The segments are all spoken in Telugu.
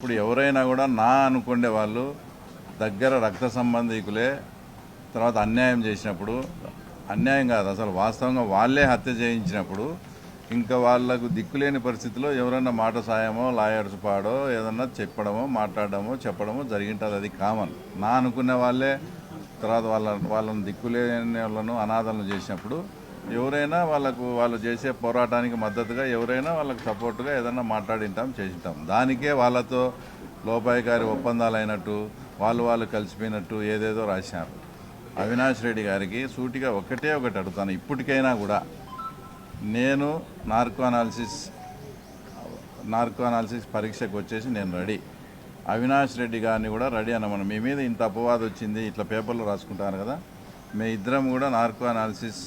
ఇప్పుడు ఎవరైనా కూడా నా అనుకునే వాళ్ళు దగ్గర రక్త సంబంధికులే తర్వాత అన్యాయం చేసినప్పుడు అన్యాయం కాదు అసలు వాస్తవంగా వాళ్ళే హత్య చేయించినప్పుడు ఇంకా వాళ్ళకు దిక్కులేని పరిస్థితిలో ఎవరైనా మాట సాయమో లాయర్స్ పాడో ఏదన్నా చెప్పడమో మాట్లాడడమో చెప్పడమో జరిగింటుంది అది కామన్. నా అనుకునే వాళ్ళే తర్వాత వాళ్ళ వాళ్ళని దిక్కులేని వాళ్ళను అనాథలను చేసినప్పుడు ఎవరైనా వాళ్ళకు వాళ్ళు చేసే పోరాటానికి మద్దతుగా ఎవరైనా వాళ్ళకు సపోర్టుగా ఏదన్నా మాట్లాడింటాం చేసింటాం. దానికే వాళ్ళతో లోపాయికారి ఒప్పందాలు అయినట్టు వాళ్ళు వాళ్ళు కలిసిపోయినట్టు ఏదేదో రాశారు. అవినాష్ రెడ్డి గారికి సూటిగా ఒకటే ఒకటి అడుగుతాను. ఇప్పటికైనా కూడా నేను నార్కో అనాలిసిస్ నార్కో అనాలిసిస్ పరీక్షకు వచ్చేసి నేను రెడీ. అవినాష్ రెడ్డి గారిని కూడా రెడీ అన్నమాట మీ మీద ఇంత అపవాదం వచ్చింది ఇట్లా పేపర్లో రాసుకుంటాను కదా. మీ ఇద్దరం కూడా నార్కో అనాలిసిస్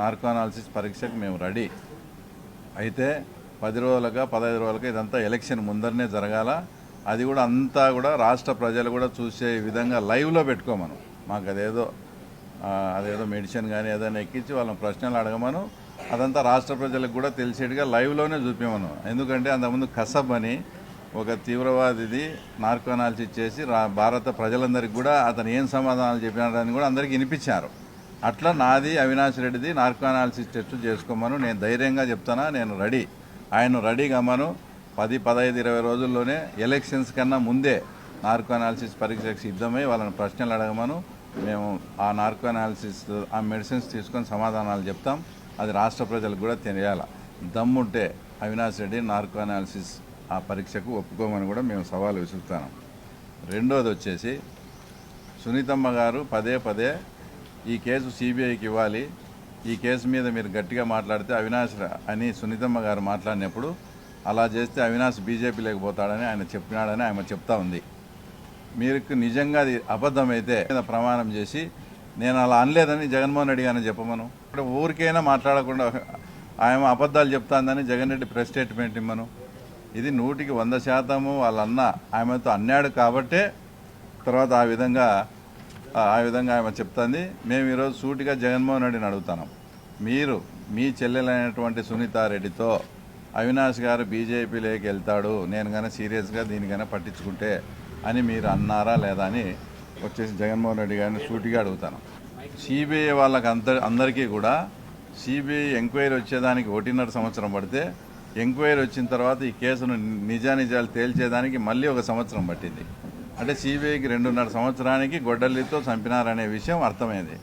నార్కో అనాలిసిస్ పరీక్షకు మేము రెడీ. అయితే పది రోజులుగా పదహైదు రోజులుగా ఇదంతా ఎలక్షన్ ముందరనే జరగాల. అది కూడా అంతా కూడా రాష్ట్ర ప్రజలు కూడా చూసే విధంగా లైవ్లో పెట్టుకోమను మాకు అదేదో అదేదో మెడిసిన్ కానీ ఏదైనా ఎక్కించి వాళ్ళని ప్రశ్నలు అడగమను. అదంతా రాష్ట్ర ప్రజలకు కూడా తెలిసేట్టుగా లైవ్లోనే చూపించమను ఎందుకంటే అంతకుముందు కసబ్ అని ఒక తీవ్రవాదిది నార్కో అనాలిసిస్ చేసి రా భారత ప్రజలందరికీ కూడా అతను ఏం సమాధానాలు చెప్పినాడని కూడా అందరికీ వినిపించారు. అట్లా నాది అవినాష్ రెడ్డిది నార్కో అనాలిసిస్ టెస్ట్ చేసుకోమను. నేను ధైర్యంగా చెప్తానా నేను రెడీ. ఆయన రెడీ కమ్మను. పది పదహైదు ఇరవై రోజుల్లోనే ఎలక్షన్స్ కన్నా ముందే నార్కో అనాలిసిస్ పరీక్షకు సిద్ధమై వాళ్ళని ప్రశ్నలు అడగమను. మేము ఆ నార్కో అనాలిసిస్ ఆ మెడిసిన్స్ తీసుకొని సమాధానాలు చెప్తాం. అది రాష్ట్ర ప్రజలకు కూడా తెలియాల. దమ్ముంటే అవినాష్ రెడ్డి నార్కో అనాలిసిస్ ఆ పరీక్షకు ఒప్పుకోమని కూడా మేము సవాలు విసురుతాం. రెండోది వచ్చేసి సునీతమ్మ గారు పదే పదే ఈ కేసు సిబిఐకి ఇవ్వాలి. ఈ కేసు మీద మీరు గట్టిగా మాట్లాడితే అవినాష్ అని సునీతమ్మ గారు మాట్లాడినప్పుడు అలా చేస్తే అవినాష్ బీజేపీ లేకపోతాడని ఆయన చెప్పినాడని ఆమె చెప్తా ఉంది. మీకు నిజంగా అది అబద్ధమైతే ప్రమాణం చేసి నేను అలా అనలేదని జగన్మోహన్ రెడ్డి గారిని చెప్పమను. ఇప్పుడు ఊరికైనా మాట్లాడకుండా ఆయన అబద్ధాలు చెప్తాందని జగన్ రెడ్డి ప్రెస్ స్టేట్మెంట్ ఇమ్మను. ఇది నూటికి వంద శాతము వాళ్ళన్న ఆమెతో అన్నాడు కాబట్టే తర్వాత ఆ విధంగా ఆ విధంగా ఆమె చెప్తుంది మేము ఈరోజు సూటిగా జగన్మోహన్ రెడ్డిని అడుగుతున్నాం. మీరు మీ చెల్లెలైనటువంటి సునీతారెడ్డితో అవినాష్ గారు బీజేపీలోకి వెళ్తాడు నేను కానీ సీరియస్గా దీనికైనా పట్టించుకుంటే అని మీరు అన్నారా లేదా అని వచ్చేసి జగన్మోహన్ రెడ్డి గారిని సూటిగా అడుగుతాను. సిబిఐ వాళ్ళకి అంత అందరికీ కూడా సిబిఐ ఎంక్వైరీ వచ్చేదానికి ఒకటిన్నర సంవత్సరం పడితే ఎంక్వైరీ వచ్చిన తర్వాత ఈ కేసును నిజానిజాలు తేల్చేదానికి మళ్ళీ ఒక సంవత్సరం పట్టింది. అంటే సిబిఐకి రెండున్నర సంవత్సరానికి గొడ్డలితో చంపినారనే విషయం అర్థమైంది.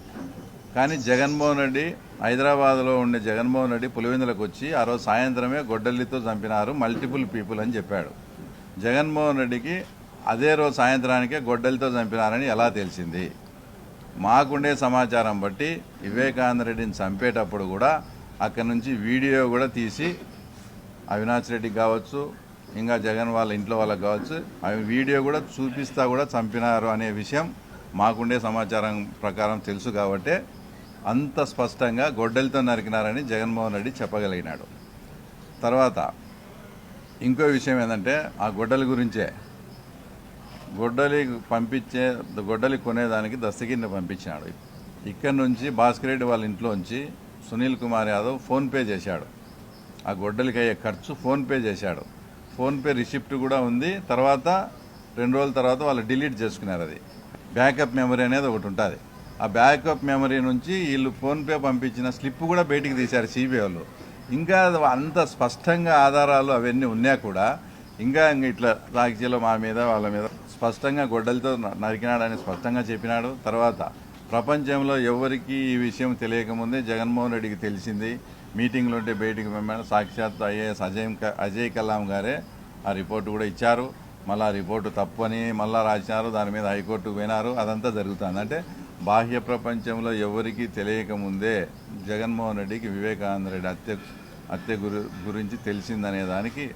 కానీ జగన్మోహన్ రెడ్డి హైదరాబాద్లో ఉండే జగన్మోహన్ రెడ్డి పులివెందులకు వచ్చి ఆ రోజు సాయంత్రమే గొడ్డలితో చంపినారు మల్టిపుల్ పీపుల్ అని చెప్పాడు. జగన్మోహన్ రెడ్డికి అదే రోజు సాయంత్రానికే గొడ్డలితో చంపినారని ఎలా తెలిసింది? మాకుండే సమాచారం బట్టి వివేకానంద రెడ్డిని చంపేటప్పుడు కూడా అక్కడి నుంచి వీడియో కూడా తీసి అవినాష్ రెడ్డికి కావచ్చు ఇంకా జగన్ వాళ్ళ ఇంట్లో వాళ్ళకి కావచ్చు. అవి వీడియో కూడా చూపిస్తా కూడా చంపినారు అనే విషయం మాకుండే సమాచారం ప్రకారం తెలుసు కాబట్టి అంత స్పష్టంగా గొడ్డలితో నరికినారని జగన్మోహన్ రెడ్డి చెప్పగలిగినాడు. తర్వాత ఇంకో విషయం ఏంటంటే ఆ గొడ్డలి గురించే. గొడ్డలి పంపించే గొడ్డలి కొనేదానికి దస్తగిరిని పంపించాడు ఇక్కడ నుంచి భాస్కర్ రెడ్డి వాళ్ళ ఇంట్లోంచి సునీల్ కుమార్ యాదవ్ ఫోన్పే చేశాడు. ఆ గొడ్డలికి అయ్యే ఖర్చు ఫోన్పే చేశాడు. ఫోన్పే రిసిప్ట్ కూడా ఉంది. తర్వాత రెండు రోజుల తర్వాత వాళ్ళు డిలీట్ చేసుకున్నారు అది. బ్యాకప్ మెమరీ అనేది ఒకటి ఉంటుంది. ఆ బ్యాకప్ మెమరీ నుంచి వీళ్ళు ఫోన్పే పంపించిన స్లిప్ కూడా బయటికి తీశారు సిబిఐ వాళ్ళు. ఇంకా అంత స్పష్టంగా ఆధారాలు అవన్నీ ఉన్నా కూడా ఇంకా ఇట్లా సాక్షిలో మా మీద వాళ్ళ మీద స్పష్టంగా గొడ్డలతో నరికినాడని స్పష్టంగా చెప్పినాడు. తర్వాత ప్రపంచంలో ఎవరికి ఈ విషయం తెలియకముందే జగన్మోహన్ రెడ్డికి తెలిసింది. మీటింగ్లు ఉంటే బయటికి పంపాడు సాక్షాత్ ఐఏఎస్ అజయ్ క- అజయ్ కలాం గారే ఆ రిపోర్టు కూడా ఇచ్చారు. మళ్ళీ ఆ రిపోర్టు తప్పు అని మళ్ళీ రాసినారు. దాని మీద హైకోర్టుకు పోయినారు. అదంతా జరుగుతుంది. అంటే బాహ్య ప్రపంచంలో ఎవరికి తెలియకముందే జగన్మోహన్ రెడ్డికి వివేకానంద రెడ్డి హత్య హత్య గురించి తెలిసిందనే దానికి